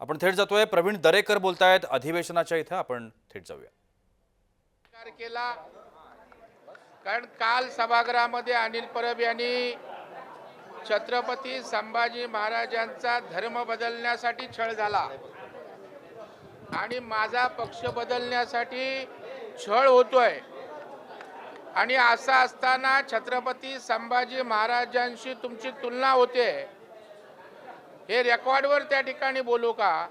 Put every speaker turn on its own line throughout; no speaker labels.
आपण थेट जातोय. प्रवीण दरेकर बोलतायत. अधिवेशनाच्या इथं आपण थेट जाऊया.
केला. कारण काल सभागृहामध्ये अनिल परब यांनी छत्रपती संभाजी महाराजांचा धर्म बदलण्यासाठी छळ झाला. आणि माझा पक्ष बदलण्यासाठी छळ होतोय. आणि असं असताना छत्रपती संभाजी महाराजांशी तुमची तुलना होते. हे रेकॉर्डवर त्या ठिकाणी बोलू का?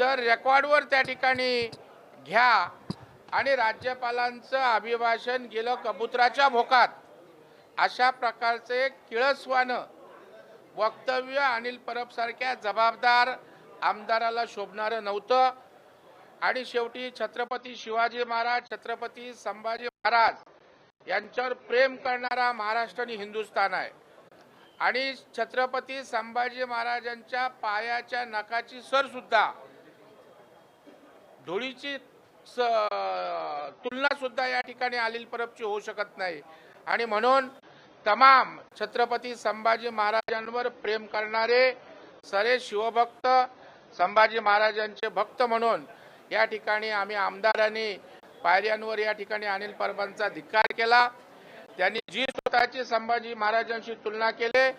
तर रेकॉर्डवर त्या ठिकाणी घ्या आणि राज्यपालांचं अभिभाषण गेलं कबुतराच्या भोकात. अशा प्रकारचे किळसवानं वक्तव्य अनिल परबसारख्या जबाबदार आमदाराला शोभणारं नव्हतं. आणि शेवटी छत्रपती शिवाजी महाराज छत्रपती संभाजी महाराज यांच्यावर प्रेम करणारा महाराष्ट्र आणि हिंदुस्थान आहे. आणि छत्रपती संभाजी महाराजांच्या पायाच्या नखाची सर सुद्धा धुळीची स तुलना सुद्धा या ठिकाणी अनिल परबची होऊ शकत नाही. आणि म्हणून तमाम छत्रपती संभाजी महाराजांवर प्रेम करणारे सरे शिवभक्त संभाजी महाराजांचे भक्त म्हणून या ठिकाणी आम्ही आमदारांनी पायऱ्यांवर या ठिकाणी अनिल परबांचा धिक्कार केला. त्यांनी जी स्वतःची संभाजी महाराजांशी तुलना केले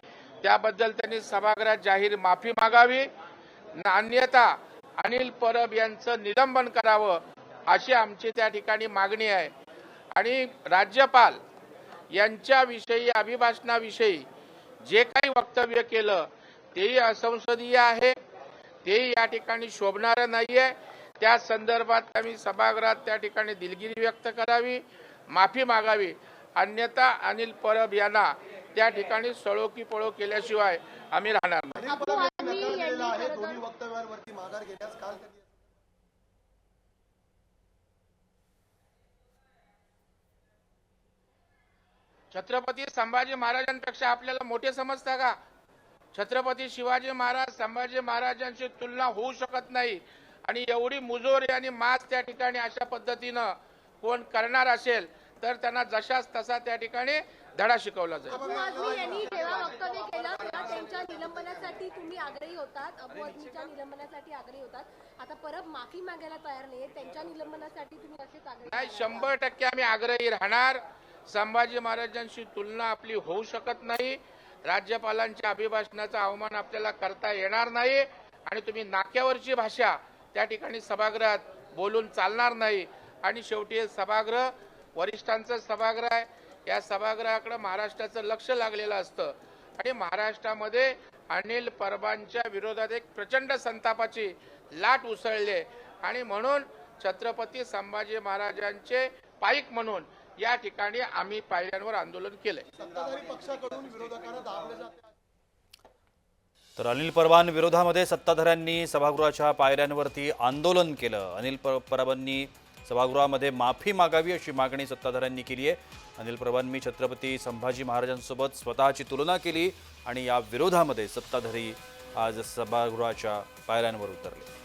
त्याबद्दल त्यांनी सभागृहात जाहीर माफी मागावी. अन्यथा अनिल परब यांचं निलंबन करावं अशी आमची त्या ठिकाणी मागणी आहे. आणि राज्यपाल यांच्याविषयी अभिभाषणाविषयी जे काही वक्तव्य केलं तेही असंसदीय आहे. तेही या ठिकाणी शोभणारं नाही आहे त्या संदर्भात आम्ही सभागृहात त्या ठिकाणी दिलगिरी व्यक्त करावी माफी मागावी. अन्यथा अनिल परब यांना त्या ठिकाणी सळो की पळो केल्याशिवाय आम्ही राहणार नाही. छत्रपती संभाजी महाराजांपेक्षा आपल्याला मोठे समजता का? छत्रपती शिवाजी महाराज संभाजी महाराजांची तुलना होऊ शकत नाही. आणि एवढी मुजोरी आणि मास त्या ठिकाणी अशा पद्धतीनं कोण करणार असेल? तर त्यांना जशाच तसा त्या ठिकाणी धडा शिकवला जाईल.
अबू आझमी यांनी जेव्हा वक्तव्य केलं तेव्हा त्यांच्या निलंबनासाठी तुम्ही आग्रही होतात अबू आझमीच्या निलंबनासाठी आग्रही होतात. आता परत माफी मागायला तयार नाही त्यांच्या निलंबनासाठी तुम्ही असेच आग्रही
नाही शंभर टक्के आम्ही आग्रही राहणार. संभाजी महाराजांशी तुलना आपली होऊ शकत नाही. राज्यपालांच्या अभिभाषणाचा अवमान आपल्याला करता येणार नाही. आणि तुम्ही नाक्यावरची भाषा त्या ठिकाणी सभागृहात बोलून चालणार नाही. आणि शेवटी सभागृह वरिष्ठांचं सभागृह आहे. या सभागृहाकडे महाराष्ट्राचं लक्ष लागलेलं असतं. आणि महाराष्ट्रामध्ये अनिल परबांच्या विरोधात एक प्रचंड संतापाची लाट उसळली. आणि म्हणून छत्रपती संभाजी महाराजांचे पाईक म्हणून या ठिकाणी आम्ही पायऱ्यांवर आंदोलन केलंय.
सत्ताधारी पक्षाकडून विरोधकांना दाबले जाते
तर अनिल परबान विरोधामध्ये सत्ताधाऱ्यांनी सभागृहाच्या पायऱ्यांवरती आंदोलन केलं. अनिल पर परबांनी सभागृहामध्ये माफी मागावी अशी मागणी सत्ताधाऱ्यांनी केली आहे. अनिल प्रभांनी छत्रपती संभाजी महाराजांसोबत स्वतःची तुलना केली आणि या विरोधामध्ये सत्ताधारी आज सभागृहाच्या पायऱ्यांवर उतरले.